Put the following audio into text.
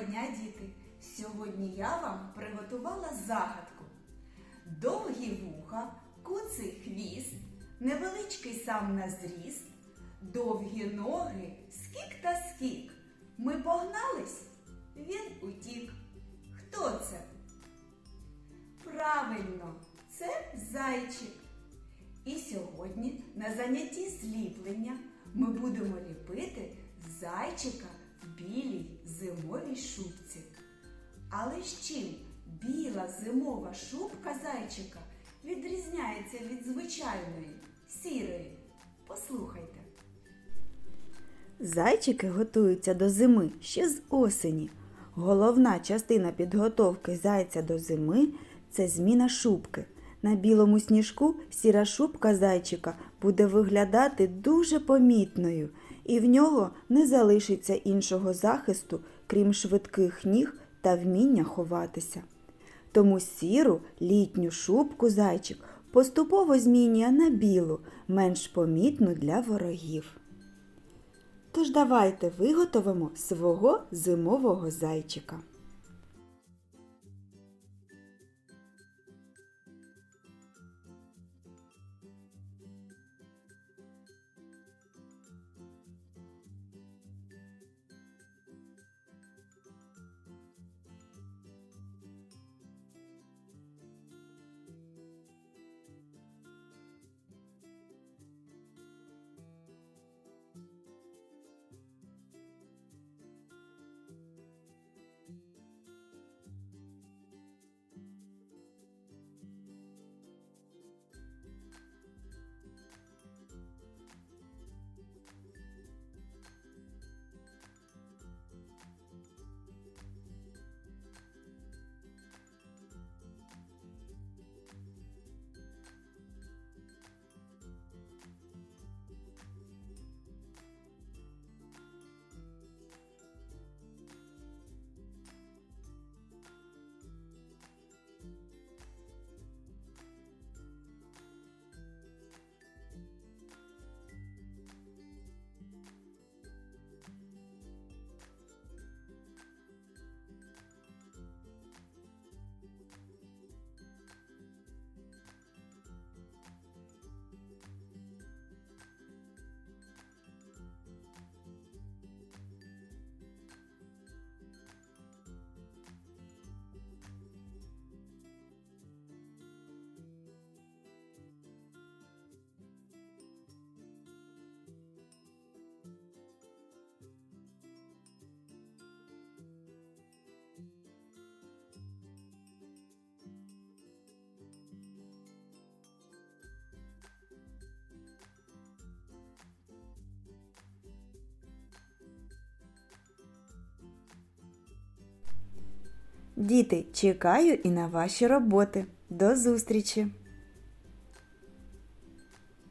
дня, діти! Сьогодні я вам приготувала загадку. Довгі вуха, куций хвіст, невеличкий сам на зріст, довгі ноги, скік та скік. Ми погнались, він утік. Хто це? Правильно, це зайчик. І сьогодні на занятті зліплення ми будемо ліпити зайчика білій зимовій шубці. Але з чим біла зимова шубка зайчика відрізняється від звичайної сірої? Послухайте. Зайчики готуються до зими ще з осені. Головна частина підготовки зайця до зими це зміна шубки. На білому сніжку сіра шубка зайчика буде виглядати дуже помітною, і в нього не залишиться іншого захисту, крім швидких ніг та вміння ховатися. Тому сіру літню шубку зайчик поступово змінює на білу, менш помітну для ворогів. Тож давайте виготовимо свого зимового зайчика. Діти, чекаю і на ваші роботи. До зустрічі!